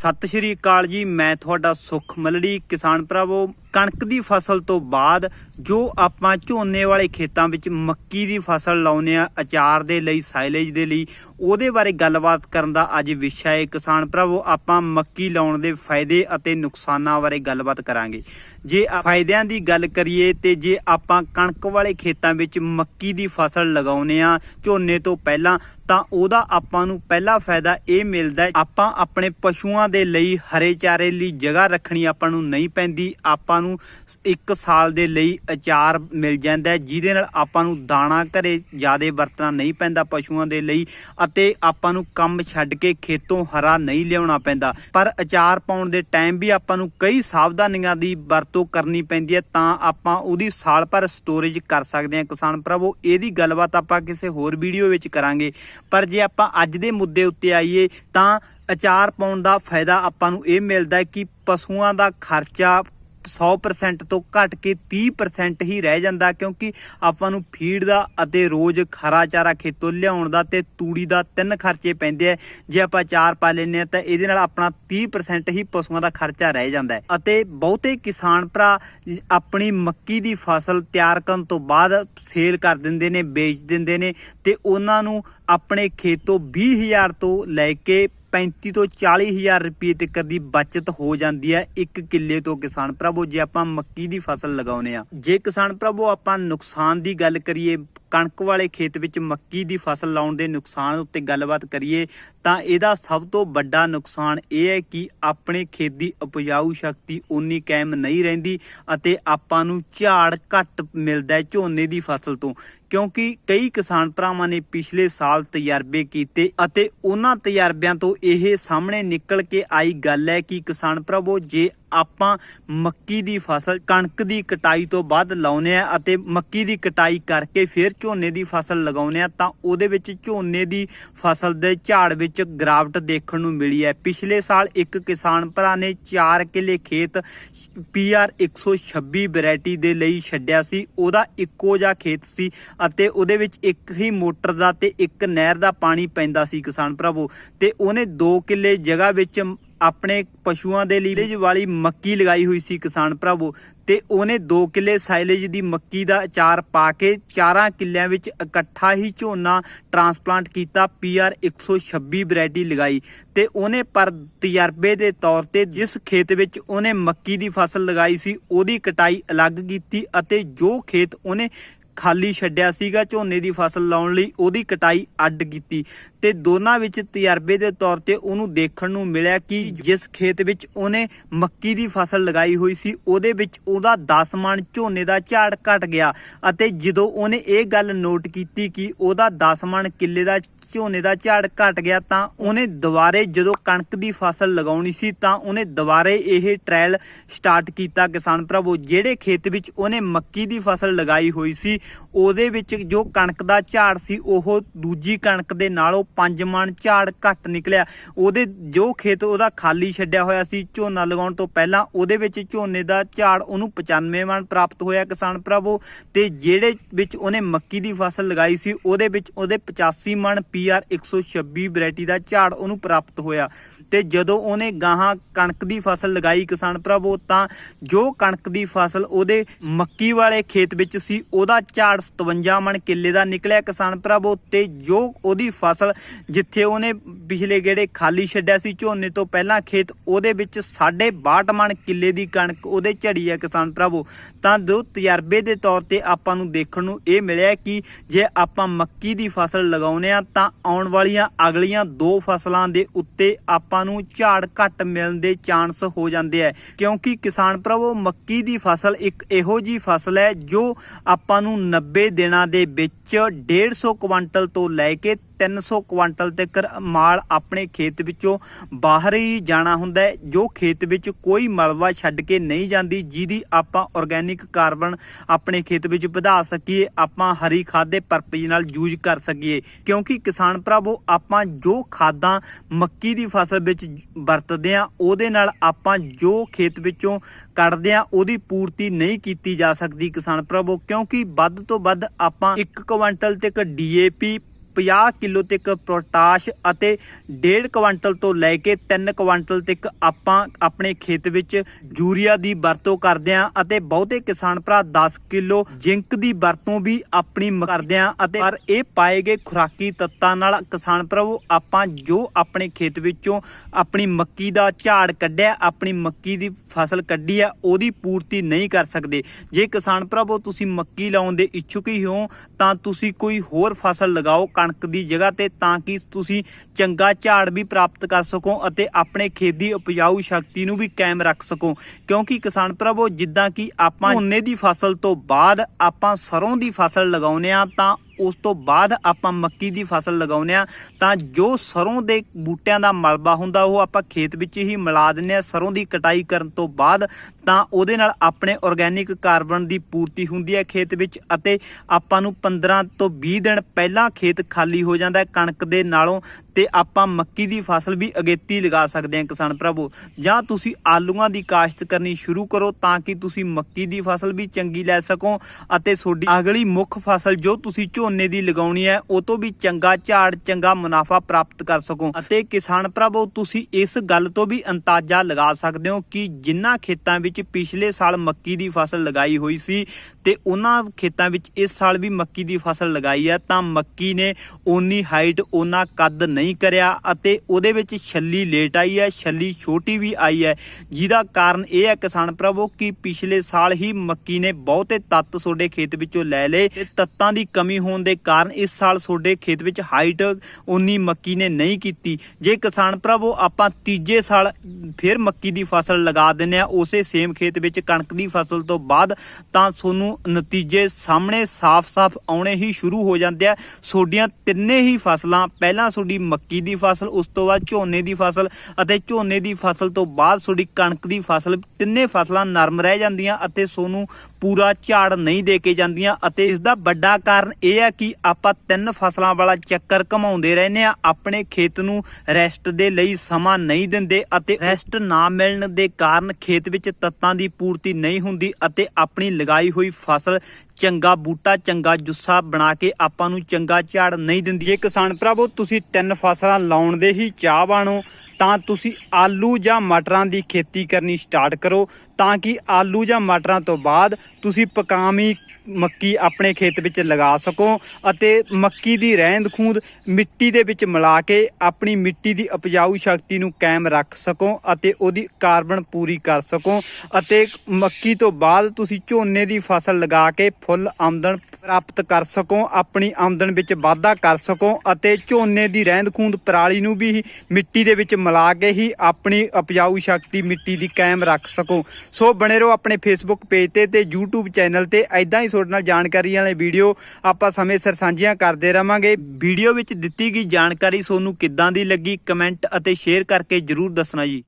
ਸਤਿ ਸ਼੍ਰੀ ਅਕਾਲ ਜੀ, ਮੈਂ ਤੁਹਾਡਾ ਸੁਖ ਮਲੜੀ। ਕਿਸਾਨ ਭਰਾਵੋ, ਕਣਕ ਦੀ ਫਸਲ ਤੋਂ ਬਾਅਦ ਜੋ ਆਪਾਂ ਝੋਨੇ ਵਾਲੇ ਖੇਤਾਂ ਵਿੱਚ ਮੱਕੀ ਦੀ ਫਸਲ ਲਾਉਨੇ ਆ ਅਚਾਰ ਦੇ ਲਈ ਸਾਈਲੇਜ ਦੇ ਲਈ, ਉਹਦੇ ਬਾਰੇ ਗੱਲਬਾਤ ਕਰਨ ਦਾ ਅੱਜ ਵਿਸ਼ਾ ਹੈ। ਕਿਸਾਨ ਭਰਾਵੋ, ਆਪਾਂ ਮੱਕੀ ਲਾਉਣ ਦੇ ਫਾਇਦੇ ਅਤੇ ਨੁਕਸਾਨਾਂ ਬਾਰੇ ਗੱਲਬਾਤ ਕਰਾਂਗੇ। ਜੇ ਫਾਇਦਿਆਂ ਦੀ ਗੱਲ ਕਰੀਏ ਤੇ ਜੇ ਆਪਾਂ ਕਣਕ ਵਾਲੇ ਖੇਤਾਂ ਵਿੱਚ ਮੱਕੀ ਦੀ ਫਸਲ ਲਗਾਉਨੇ ਆ ਝੋਨੇ ਤੋਂ ਪਹਿਲਾਂ ਤਾਂ ਉਹਦਾ ਆਪਾਂ ਨੂੰ ਪਹਿਲਾ ਫਾਇਦਾ ਇਹ ਮਿਲਦਾ ਹੈ, ਆਪਾਂ ਆਪਣੇ ਪਸ਼ੂਆਂ ਦੇ ਲਈ ਹਰੇ ਚਾਰੇ ਲਈ ਜਗ੍ਹਾ ਰੱਖਣੀ ਆਪਾਂ ਨੂੰ ਨਹੀਂ ਪੈਂਦੀ, ਆਪਾਂ ਨੂੰ ਇੱਕ ਸਾਲ ਦੇ ਲਈ ਅਚਾਰ ਮਿਲ ਜਾਂਦਾ ਹੈ, ਜਿਹਦੇ ਨਾਲ ਆਪਾਂ ਨੂੰ ਦਾਣਾ ਘਰੇ ਜ਼ਿਆਦਾ ਵਰਤਣਾ ਨਹੀਂ ਪੈਂਦਾ ਪਸ਼ੂਆਂ ਦੇ ਲਈ ਅਤੇ ਆਪਾਂ ਨੂੰ ਕੰਮ ਛੱਡ ਕੇ ਖੇਤੋਂ ਹਰਾ ਨਹੀਂ ਲਿਆਉਣਾ ਪੈਂਦਾ। ਪਰ ਅਚਾਰ ਪਾਉਣ ਦੇ ਟਾਈਮ ਵੀ ਆਪਾਂ ਨੂੰ ਕਈ ਸਾਵਧਾਨੀਆਂ ਦੀ ਵਰਤੋਂ ਕਰਨੀ ਪੈਂਦੀ ਹੈ, ਤਾਂ ਆਪਾਂ ਉਹਦੀ ਸਾਲ ਭਰ ਸਟੋਰੇਜ ਕਰ ਸਕਦੇ ਹਾਂ। ਕਿਸਾਨ ਭਰਾਵੋ, ਇਹਦੀ ਗੱਲਬਾਤ ਆਪਾਂ ਕਿਸੇ ਹੋਰ ਵੀਡੀਓ ਵਿੱਚ ਕਰਾਂਗੇ। ਪਰ ਜੇ ਆਪਾਂ ਅੱਜ ਦੇ ਮੁੱਦੇ ਉੱਤੇ ਆਈਏ ਤਾਂ ਅਚਾਰ ਪਾਉਣ ਦਾ ਫਾਇਦਾ ਆਪਾਂ ਨੂੰ ਇਹ ਮਿਲਦਾ ਹੈ ਕਿ ਪਸ਼ੂਆਂ ਦਾ ਖਰਚਾ 100% ਤੋਂ ਘਟ ਕੇ 30% ਹੀ ਰਹਿ ਜਾਂਦਾ ਕਿਉਂਕਿ ਆਪਾਂ ਨੂੰ ਫੀਡ ਦਾ ਅਤੇ ਰੋਜ਼ ਖਰਾ ਚਾਰਾ ਖੇਤੋਂ ਲਿਆਉਣ ਦਾ ਤੇ ਤੂੜੀ ਦਾ ਤਿੰਨ ਖਰਚੇ ਪੈਂਦੇ ਆ। ਜੇ ਆਪਾਂ ਚਾਰ ਪਾ ਲੈਨੇ ਆ ਤਾਂ ਇਹਦੇ ਨਾਲ ਆਪਣਾ 30% ਹੀ ਪਸ਼ੂਆਂ ਦਾ ਖਰਚਾ ਰਹਿ ਜਾਂਦਾ ਹੈ। ਅਤੇ ਬਹੁਤੇ ਕਿਸਾਨ ਭਰਾ ਆਪਣੀ ਮੱਕੀ ਦੀ ਫਸਲ ਤਿਆਰ ਕਰਨ ਤੋਂ ਬਾਅਦ ਸੇਲ ਕਰ ਦਿੰਦੇ ਨੇ, ਵੇਚ ਦਿੰਦੇ ਨੇ ਤੇ ਉਹਨਾਂ ਨੂੰ ਆਪਣੇ ਖੇਤੋਂ 20000 ਤੋਂ ਲੈ ਕੇ 35 ਤੋਂ 40000 ਰੁਪਏ ਤੱਕ ਦੀ ਬਚਤ ਹੋ ਜਾਂਦੀ ਹੈ ਇੱਕ ਕਿੱਲੇ ਤੋਂ ਕਿਸਾਨ ਭਰਾਵੋ ਜੇ ਆਪਾਂ ਮੱਕੀ ਦੀ ਫਸਲ ਲਗਾਉਨੇ ਆ ਜੇ ਕਿਸਾਨ ਭਰਾਵੋ ਆਪਾਂ ਨੁਕਸਾਨ ਦੀ ਗੱਲ ਕਰੀਏ ਕਣਕ ਵਾਲੇ ਖੇਤ ਵਿੱਚ ਮੱਕੀ ਦੀ ਫਸਲ ਲਾਉਣ ਦੇ ਨੁਕਸਾਨ ਉੱਤੇ ਗੱਲਬਾਤ ਕਰੀਏ, ਤਾਂ ਇਹਦਾ ਸਭ ਤੋਂ ਵੱਡਾ ਨੁਕਸਾਨ ਇਹ ਹੈ ਕਿ ਆਪਣੇ ਖੇਤ ਦੀ ਉਪਜਾਊ ਸ਼ਕਤੀ ਉਨੀ ਕਾਇਮ ਨਹੀਂ ਰਹਿੰਦੀ ਅਤੇ ਆਪਾਂ ਨੂੰ ਝਾੜ ਘੱਟ ਮਿਲਦਾ ਹੈ ਝੋਨੇ ਦੀ ਫਸਲ ਤੋਂ। ਕਿਉਂਕਿ ਕਈ ਕਿਸਾਨ ਭਰਾਵਾਂ ਨੇ ਪਿਛਲੇ ਸਾਲ ਤਜਰਬੇ ਕੀਤੇ ਅਤੇ ਉਹਨਾਂ ਤਜਰਬਿਆਂ ਤੋਂ ਇਹ ਸਾਹਮਣੇ ਨਿਕਲ ਕੇ ਆਈ ਗੱਲ ਹੈ ਕਿ ਕਿਸਾਨ ਭਰਾਵੋ, ਜੇ ਆਪਾਂ ਮੱਕੀ ਦੀ ਫਸਲ, ਕਣਕ ਦੀ ਕਟਾਈ ਤੋਂ ਬਾਅਦ ਲਾਉਨੇ ਆ ਅਤੇ ਮੱਕੀ ਦੀ ਕਟਾਈ ਕਰਕੇ ਫਿਰ ਝੋਨੇ ਦੀ ਫਸਲ ਲਗਾਉਨੇ ਆ ਤਾਂ ਉਹਦੇ ਵਿੱਚ ਝੋਨੇ ਦੀ ਫਸਲ ਦੇ ਝਾੜ ਵਿੱਚ ਗਰਾਵਟ ਦੇਖਣ ਨੂੰ ਮਿਲੀ ਹੈ। ਪਿਛਲੇ ਸਾਲ ਇੱਕ ਕਿਸਾਨ ਭਰਾ ਨੇ 4 ਕਿੱਲੇ ਖੇਤ ਪੀਆਰ 126 ਵੈਰਾਈਟੀ ਦੇ ਲਈ ਛੱਡਿਆ ਸੀ। ਉਹਦਾ ਇੱਕੋ ਜਿਹਾ ਖੇਤ ਸੀ ਅਤੇ ਉਹਦੇ ਵਿੱਚ ਇੱਕ ਹੀ ਮੋਟਰ ਦਾ ਤੇ ਇੱਕ ਨਹਿਰ ਦਾ ਪਾਣੀ ਪੈਂਦਾ ਸੀ ਕਿਸਾਨ ਭਰਾਵੋ। ਤੇ ਉਹਨੇ 2 ਕਿੱਲੇ ਜਗ੍ਹਾ ਵਿੱਚ ਆਪਣੇ ਪਸ਼ੂਆਂ ਦੇ ਲੀਲੇਜ ਵਾਲੀ ਮੱਕੀ ਲਗਾਈ ਹੋਈ ਸੀ ਕਿਸਾਨ ਭਰਾਵੋ। ਤੇ ਉਹਨੇ 2 ਕਿੱਲੇ ਸਾਈਲੇਜ ਦੀ ਮੱਕੀ ਦਾ ਅਚਾਰ ਪਾ ਕੇ ਚਾਰਾਂ ਕਿੱਲਿਆਂ ਵਿੱਚ ਇਕੱਠਾ ਹੀ ਝੋਨਾ ਟਰਾਂਸਪਲਾਂਟ ਕੀਤਾ ਪੀਆਰ 126 ਵੈਰਾਈਟੀ ਲਗਾਈ। ਤੇ ਉਹਨੇ ਪਰ ਤਜਰਬੇ ਦੇ ਤੌਰ ਤੇ ਜਿਸ ਖੇਤ ਵਿੱਚ ਉਹਨੇ ਮੱਕੀ ਦੀ ਫਸਲ ਲਗਾਈ ਸੀ, ਉਹਦੀ ਕਟਾਈ ਅਲੱਗ ਕੀਤੀ ਅਤੇ ਜੋ ਖੇਤ ਉਹਨੇ ਖਾਲੀ ਛੱਡਿਆ ਸੀਗਾ ਝੋਨੇ ਦੀ ਫਸਲ ਲਾਉਣ ਲਈ, ਉਹਦੀ ਕਟਾਈ ਅੱਡ ਕੀਤੀ ਤੇ ਦੋਨਾਂ ਵਿੱਚ ਤਜਰਬੇ ਦੇ ਤੌਰ ਤੇ ਉਹਨੂੰ ਦੇਖਣ ਨੂੰ ਮਿਲਿਆ ਕਿ ਜਿਸ ਖੇਤ ਵਿੱਚ ਉਹਨੇ ਮੱਕੀ ਦੀ ਫਸਲ ਲਗਾਈ ਹੋਈ ਸੀ, ਉਹਦੇ ਵਿੱਚ ਉਹਦਾ 10 ਮਣ ਝੋਨੇ ਦਾ ਝਾੜ ਘਟ ਗਿਆ ਅਤੇ ਜਦੋਂ ਉਹਨੇ ਇਹ ਗੱਲ ਨੋਟ ਕੀਤੀ ਕਿ ਉਹਦਾ 10 ਮਣ ਕਿੱਲੇ ਦਾ ਝੋਨੇ ਦਾ ਝਾੜ ਘਟ ਗਿਆ ਤਾਂ ਉਹਨੇ ਦੁਬਾਰੇ ਜਦੋਂ ਕਣਕ ਦੀ ਫਸਲ ਲਗਾਉਣੀ ਸੀ ਤਾਂ ਉਹਨੇ ਦੁਬਾਰੇ ਇਹ ਟ੍ਰਾਇਲ ਸਟਾਰਟ ਕੀਤਾ ਕਿਸਾਨ ਭਰਾਵੋ, ਜਿਹੜੇ ਖੇਤ ਵਿੱਚ ਉਹਨੇ ਮੱਕੀ ਦੀ ਫਸਲ ਲਗਾਈ ਹੋਈ ਸੀ, ਉਹਦੇ ਵਿੱਚ ਜੋ ਕਣਕ ਦਾ ਝਾੜ ਸੀ, ਉਹ ਦੂਜੀ ਕਣਕ ਦੇ ਨਾਲੋਂ 5 ਮਣ ਝਾੜ ਘੱਟ ਨਿਕਲਿਆ। ਉਹਦੇ ਜੋ ਖੇਤ ਉਹਦਾ ਖਾਲੀ ਛੱਡਿਆ ਹੋਇਆ ਸੀ, ਝੋਨਾ ਲਗਾਉਣ ਤੋਂ ਪਹਿਲਾਂ ਉਹਦੇ ਵਿੱਚ ਝੋਨੇ ਦਾ ਝਾੜ ਉਹਨੂੰ 95 ਮਣ ਪ੍ਰਾਪਤ ਹੋਇਆ ਕਿਸਾਨ ਭਰਾਵੋ, ਤੇ ਜਿਹੜੇ ਵਿੱਚ ਉਹਨੇ ਮੱਕੀ ਦੀ ਫਸਲ ਲਗਾਈ ਸੀ, ਉਹਦੇ ਵਿੱਚ ਉਹਦੇ 85 ਮਣ ਪੀਆਰ 126 ਵੈਰਾਈਟੀ ਦਾ ਝਾੜ ਉਹਨੂੰ ਪ੍ਰਾਪਤ ਹੋਇਆ। ਤੇ ਜਦੋਂ ਉਹਨੇ ਗਾਹਾਂ ਕਣਕ ਦੀ ਫਸਲ ਲਗਾਈ ਕਿਸਾਨ ਭਰਾਵੋ, ਤਾਂ ਜੋ ਕਣਕ ਦੀ ਫਸਲ ਉਹਦੇ ਮੱਕੀ ਵਾਲੇ ਖੇਤ ਵਿੱਚ ਸੀ, ਉਹਦਾ ਝਾੜ 57 ਮਣ ਕਿੱਲੇ ਦਾ ਨਿਕਲਿਆ ਕਿਸਾਨ ਭਰਾਵੋ, ਤੇ ਜੋ ਉਹਦੀ ਫਸਲ ਜਿੱਥੇ ਉਹਨੇ ਪਿਛਲੇ ਗੇੜੇ ਖਾਲੀ ਛੱਡਿਆ ਸੀ ਝੋਨੇ ਤੋਂ ਪਹਿਲਾਂ ਖੇਤ, ਉਹਦੇ ਵਿੱਚ 62 ਮਣ ਕਿੱਲੇ ਦੀ ਕਣਕ ਉਹਦੇ ਝੜੀ ਹੈ ਕਿਸਾਨ ਭਰਾਵੋ। ਤਾਂ ਦੋ ਤਜਰਬੇ ਦੇ ਤੌਰ ਤੇ ਆਪਾਂ ਨੂੰ ਦੇਖਣ ਨੂੰ ਇਹ ਮਿਲਿਆ ਕਿ ਜੇ ਆਪਾਂ ਮੱਕੀ ਦੀ ਫਸਲ ਲਗਾਉਨੇ ਆ ਤਾਂ ਆਉਣ ਵਾਲੀਆਂ ਅਗਲੀਆਂ ਦੋ ਫਸਲਾਂ ਦੇ ਉੱਤੇ ਆਪਾਂ ਨੂੰ ਝਾੜ ਘੱਟ ਮਿਲਣ ਦੇ ਚਾਂਸ ਹੋ ਜਾਂਦੇ ਆ। ਕਿਉਂਕਿ ਕਿਸਾਨ ਭਰਾਵੋ ਮੱਕੀ ਦੀ ਫਸਲ ਇੱਕ ਇਹੋ ਜੀ ਫਸਲ ਹੈ ਜੋ ਆਪਾਂ ਨੂੰ 90 ਦਿਨਾਂ ਦੇ ਵਿੱਚ 150 ਕੁਇੰਟਲ ਤੋਂ ਲੈ ਕੇ 300 ਕੁਆਂਟਲ ਤੱਕ ਮਾਲ ਆਪਣੇ ਖੇਤ ਵਿੱਚੋਂ ਬਾਹਰ ਹੀ ਜਾਣਾ ਹੁੰਦਾ ਹੈ, ਜੋ ਖੇਤ ਵਿੱਚ ਕੋਈ ਮਲਵਾ ਛੱਡ ਕੇ ਨਹੀਂ ਜਾਂਦੀ, ਜਿਹਦੀ ਆਪਾਂ ਆਰਗੈਨਿਕ ਕਾਰਬਨ ਆਪਣੇ ਖੇਤ ਵਿੱਚ ਵਧਾ ਸਕੀਏ, ਆਪਾਂ ਹਰੀ ਖਾਦ ਦੇ ਪਰਪਜ਼ ਨਾਲ ਯੂਜ਼ ਕਰ ਸਕੀਏ। ਕਿਉਂਕਿ ਕਿਸਾਨ ਭਰਾਵੋ, ਆਪਾਂ ਜੋ ਖਾਦਾਂ ਮੱਕੀ ਦੀ ਫਸਲ ਵਿੱਚ ਵਰਤਦੇ ਆ ਉਹਦੇ ਨਾਲ ਆਪਾਂ ਜੋ ਖੇਤ ਵਿੱਚੋਂ ਕੱਢਦੇ ਆ ਉਹਦੀ ਪੂਰਤੀ ਨਹੀਂ ਕੀਤੀ ਜਾ ਸਕਦੀ ਕਿਸਾਨ ਭਰਾਵੋ। ਕਿਉਂਕਿ ਵੱਧ ਤੋਂ ਵੱਧ ਆਪਾਂ 1 ਕੁਇੰਟਲ ਤੱਕ ਡੀਏਪੀ 50 ਕਿਲੋ ਤੱਕ ਪੋਟਾਸ਼ ਅਤੇ 1.5 ਕੁਇੰਟਲ ਤੋਂ ਲੈ ਕੇ 3 ਕੁਇੰਟਲ ਤੱਕ ਆਪਾਂ ਆਪਣੇ ਖੇਤ ਵਿੱਚ ਯੂਰੀਆ ਦੀ ਵਰਤੋਂ ਕਰਦੇ ਹਾਂ ਅਤੇ ਬਹੁਤੇ ਕਿਸਾਨ ਭਰਾ 10 ਕਿਲੋ ਜ਼ਿੰਕ ਦੀ ਵਰਤੋਂ ਵੀ ਆਪਣੀ ਕਰਦੇ ਹਾਂ ਅਤੇ ਪਰ ਇਹ ਪਾਏ ਗਏ ਖੁਰਾਕੀ ਤੱਤਾਂ ਨਾਲ ਕਿਸਾਨ ਭਰਾਵੋ, ਆਪਾਂ ਜੋ ਆਪਣੇ ਖੇਤ ਵਿੱਚੋਂ ਆਪਣੀ ਮੱਕੀ ਦਾ ਝਾੜ ਕੱਢਿਆ, ਆਪਣੀ ਮੱਕੀ ਦੀ ਫਸਲ ਕੱਢੀ ਆ, ਉਹਦੀ ਪੂਰਤੀ ਨਹੀਂ ਕਰ ਸਕਦੇ। ਜੇ ਕਿਸਾਨ ਭਰਾਵੋ, ਤੁਸੀਂ ਮੱਕੀ ਲਾਉਣ ਦੇ ਇੱਛੁਕ ਹੀ ਹੋ, ਤਾਂ ਤੁਸੀਂ ਕੋਈ ਹੋਰ ਫਸਲ ਲਗਾਓ ਕਣਕ ਦੀ ਜਗ੍ਹਾ ਤੇ ਤਾਂ ਕਿ ਤੁਸੀਂ ਚੰਗਾ ਝਾੜ ਵੀ ਪ੍ਰਾਪਤ ਕਰ ਸਕੋ ਅਤੇ ਆਪਣੇ ਖੇਤ ਦੀ ਉਪਜਾਊ ਸ਼ਕਤੀ ਨੂੰ ਵੀ ਕਾਇਮ ਰੱਖ ਸਕੋ। ਕਿਉਂਕਿ ਕਿਸਾਨ ਭਰਾਵੋ ਜਿੱਦਾਂ ਕਿ ਆਪਾਂ ਝੋਨੇ ਦੀ ਫਸਲ ਤੋਂ ਬਾਅਦ ਆਪਾਂ ਸਰੋਂ ਦੀ ਫਸਲ ਲਗਾਉਂਦੇ ਆ ਤਾਂ ਉਸ ਤੋਂ ਬਾਅਦ ਆਪਾਂ ਮੱਕੀ ਦੀ ਫਸਲ ਲਗਾਉਂਦੇ ਆ ਤਾਂ ਜੋ ਸਰੋਂ ਦੇ ਬੂਟਿਆਂ ਦਾ ਮਲਬਾ ਹੁੰਦਾ ਉਹ ਆਪਾਂ ਖੇਤ ਵਿੱਚ ਹੀ ਮਿਲਾ ਦਿੰਦੇ ਆ ਸਰੋਂ ਦੀ ਕਟਾਈ ਕਰਨ ਤੋਂ ਬਾਅਦ ਤਾਂ ਉਹਦੇ ਨਾਲ ਆਪਣੇ ਆਰਗੈਨਿਕ ਕਾਰਬਨ ਦੀ ਪੂਰਤੀ ਹੁੰਦੀ ਹੈ ਖੇਤ ਵਿੱਚ ਅਤੇ ਆਪਾਂ ਨੂੰ 15 ਤੋਂ 20 ਦਿਨ ਪਹਿਲਾਂ ਖੇਤ ਖਾਲੀ ਹੋ ਜਾਂਦਾ ਹੈ ਕਣਕ ਦੇ ਨਾਲੋਂ ਤੇ ਆਪਾਂ ਮੱਕੀ ਦੀ ਫਸਲ ਵੀ ਅਗੇਤੀ ਲਗਾ ਸਕਦੇ ਹਾਂ ਕਿਸਾਨ ਪ੍ਰਭੂ ਜਾਂ ਤੁਸੀਂ ਆਲੂਆਂ ਦੀ ਕਾਸ਼ਤ ਕਰਨੀ ਸ਼ੁਰੂ ਕਰੋ ਤਾਂ ਕਿ ਤੁਸੀਂ ਮੱਕੀ ਦੀ ਫਸਲ ਵੀ ਚੰਗੀ ਲੈ ਸਕੋ ਅਤੇ ਤੁਹਾਡੀ ਅਗਲੀ ਮੁੱਖ ਫਸਲ ਜੋ ਤੁਸੀਂ ਝੋਨੇ ਦੀ ਲਗਾਉਣੀ ਹੈ, ਉਹ ਤੋਂ ਵੀ ਚੰਗਾ ਝਾੜ, ਚੰਗਾ ਮੁਨਾਫਾ ਪ੍ਰਾਪਤ ਕਰ ਸਕੋ। ਅਤੇ ਕਿਸਾਨ ਪ੍ਰਭੂ ਤੁਸੀਂ ਇਸ ਗੱਲ ਤੋਂ ਵੀ ਅੰਦਾਜ਼ਾ ਲਗਾ ਸਕਦੇ ਹੋ ਕਿ ਜਿਨ੍ਹਾਂ ਖੇਤਾਂ ਵਿੱਚ ਪਿਛਲੇ ਸਾਲ ਮੱਕੀ ਦੀ ਫਸਲ ਲਗਾਈ ਹੋਈ ਸੀ ਤੇ ਉਹਨਾਂ ਖੇਤਾਂ ਵਿੱਚ ਇਸ ਸਾਲ ਵੀ ਮੱਕੀ ਦੀ ਫਸਲ ਲਗਾਈ ਹੈ ਤਾਂ ਮੱਕੀ ਨੇ ਓਨੀ ਹਾਈਟ ਓਨਾ ਕੱਦ ਨਹੀਂ ਕਰਿਆ ਅਤੇ ਉਹਦੇ ਵਿੱਚ ਛੱਲੀ ਲੇਟ ਆਈ ਹੈ, ਛੱਲੀ ਛੋਟੀ ਵੀ ਆਈ ਹੈ। ਜਿਹਦਾ ਕਾਰਨ ਇਹ ਹੈ ਕਿਸਾਨ ਭਰਾਵੋ ਕਿ ਪਿਛਲੇ ਸਾਲ ਹੀ ਮੱਕੀ ਨੇ ਬਹੁਤੇ ਤੱਤ ਤੁਹਾਡੇ ਖੇਤ ਵਿੱਚੋਂ ਲੈ ਲਏ ਤੱਤਾਂ ਦੀ ਕਮੀ ਹੋਣ ਦੇ ਕਾਰਨ ਇਸ ਸਾਲ ਤੁਹਾਡੇ ਖੇਤ ਵਿੱਚ ਹਾਈਟ ਓਨੀ ਮੱਕੀ ਨੇ ਨਹੀਂ ਕੀਤੀ। ਜੇ ਕਿਸਾਨ ਭਰਾਵੋ ਆਪਾਂ ਤੀਜੇ ਸਾਲ ਫਿਰ ਮੱਕੀ ਦੀ ਫਸਲ ਲਗਾ ਦਿੰਨੇ ਆ ਉਸੇ ਸੇਮ ਖੇਤ ਵਿੱਚ ਕਣਕ ਦੀ ਫਸਲ ਤੋਂ ਬਾਅਦ ਤਾਂ ਤੁਹਾਨੂੰ ਨਤੀਜੇ ਸਾਹਮਣੇ ਸਾਫ਼-ਸਾਫ਼ ਆਉਣੇ ਹੀ ਸ਼ੁਰੂ ਹੋ ਜਾਂਦੇ ਆ। ਤੁਹਾਡੀਆਂ ਤਿੰਨੇ ਹੀ ਫਸਲਾਂ, ਪਹਿਲਾਂ ਤੁਹਾਡੀ ਮੱਕੀ ਦੀ ਫਸਲ, ਉਸ ਤੋਂ ਬਾਅਦ ਝੋਨੇ ਦੀ ਫਸਲ ਅਤੇ ਝੋਨੇ ਦੀ ਫਸਲ ਤੋਂ ਬਾਅਦ ਤੁਹਾਡੀ ਕਣਕ ਦੀ ਫਸਲ ਤਿੰਨੇ ਫਸਲਾਂ ਨਰਮ ਰਹਿ ਜਾਂਦੀਆਂ ਅਤੇ ਸੋਨੂੰ ਪੂਰਾ ਝਾੜ ਨਹੀਂ ਦੇ ਕੇ ਜਾਂਦੀਆਂ ਅਤੇ ਇਸ ਦਾ ਵੱਡਾ ਕਾਰਨ ਇਹ ਹੈ ਕਿ ਆਪਾਂ ਤਿੰਨ ਫਸਲਾਂ ਵਾਲਾ ਚੱਕਰ ਘਮਾਉਂਦੇ ਰਹਿੰਦੇ ਆ ਆਪਣੇ ਖੇਤ ਨੂੰ ਰੈਸਟ ਦੇ ਲਈ ਸਮਾਂ ਨਹੀਂ ਦਿੰਦੇ ਅਤੇ ਰੈਸਟ ਨਾ ਮਿਲਣ ਦੇ ਕਾਰਨ ਖੇਤ ਵਿੱਚ ਤੱਤਾਂ ਦੀ ਪੂਰਤੀ ਨਹੀਂ ਹੁੰਦੀ ਅਤੇ ਆਪਣੀ ਲਗਾਈ ਹੋਈ ਫਸਲ ਚੰਗਾ ਬੂਟਾ, ਚੰਗਾ ਜੁੱਸਾ ਬਣਾ ਕੇ ਆਪਾਂ ਨੂੰ ਚੰਗਾ ਝਾੜ ਨਹੀਂ ਦਿੰਦੀ। ਜੇ ਕਿਸਾਨ ਭਰਾਵੋ, ਤੁਸੀਂ ਤਿੰਨ ਫਸਲਾਂ ਲਾਉਣ ਦੇ ਹੀ ਚਾਹਵਾਨ ਹੋ। ਤਾਂ ਤੁਸੀਂ ਆਲੂ ਜਾਂ ਮਟਰਾਂ ਦੀ ਖੇਤੀ ਕਰਨੀ ਸਟਾਰਟ ਕਰੋ, ਤਾਂ ਕਿ ਆਲੂ ਜਾਂ ਮਟਰਾਂ ਤੋਂ ਬਾਅਦ ਤੁਸੀਂ ਪਕਾਮੀ ਮੱਕੀ ਆਪਣੇ ਖੇਤ ਵਿੱਚ ਲਗਾ ਸਕੋ ਅਤੇ ਮੱਕੀ ਦੀ ਰਹਿੰਦ ਖੂੰਦ ਮਿੱਟੀ ਦੇ ਵਿੱਚ ਮਿਲਾ ਕੇ ਆਪਣੀ ਮਿੱਟੀ ਦੀ ਉਪਜਾਊ ਸ਼ਕਤੀ ਨੂੰ ਕਾਇਮ ਰੱਖ ਸਕੋ ਅਤੇ ਉਹਦੀ ਕਾਰਬਨ ਪੂਰੀ ਕਰ ਸਕੋ ਅਤੇ ਮੱਕੀ ਤੋਂ ਬਾਅਦ ਤੁਸੀਂ ਝੋਨੇ ਦੀ ਫਸਲ ਲਗਾ ਕੇ ਫੁੱਲ ਆਮਦਨ ਪ੍ਰਾਪਤ ਕਰ ਸਕੋ, ਆਪਣੀ ਆਮਦਨ ਵਿੱਚ ਵਾਧਾ ਕਰ ਸਕੋ ਅਤੇ ਝੋਨੇ ਦੀ ਰਹਿੰਦ ਖੂੰਦ ਪਰਾਲੀ ਨੂੰ ਵੀ ਮਿੱਟੀ ਦੇ ਵਿੱਚ ਮਿਲਾ ਕੇ ਹੀ ਆਪਣੀ ਉਪਜਾਊ ਸ਼ਕਤੀ ਮਿੱਟੀ ਦੀ ਕਾਇਮ ਰੱਖ ਸਕੋ। ਸੋ ਬਣੇ ਰਹੋ ਆਪਣੇ ਫੇਸਬੁੱਕ ਪੇਜ ਤੇ ਤੇ YouTube ਚੈਨਲ ਤੇ ਐਦਾਂ ਹੀ ਤੁਹਾਡੇ ਨਾਲ ਜਾਣਕਾਰੀ ਵਾਲੇ ਵੀਡੀਓ ਆਪਾਂ ਸਮੇਂ ਸਿਰ ਸਾਂਝੀਆਂ ਕਰਦੇ ਰਵਾਂਗੇ। ਵੀਡੀਓ ਵਿੱਚ ਦਿੱਤੀ ਗਈ ਜਾਣਕਾਰੀ ਤੁਹਾਨੂੰ ਕਿੱਦਾਂ ਦੀ ਲੱਗੀ? ਕਮੈਂਟ ਅਤੇ ਸ਼ੇਅਰ ਕਰਕੇ ਜਰੂਰ ਦੱਸਣਾ ਜੀ।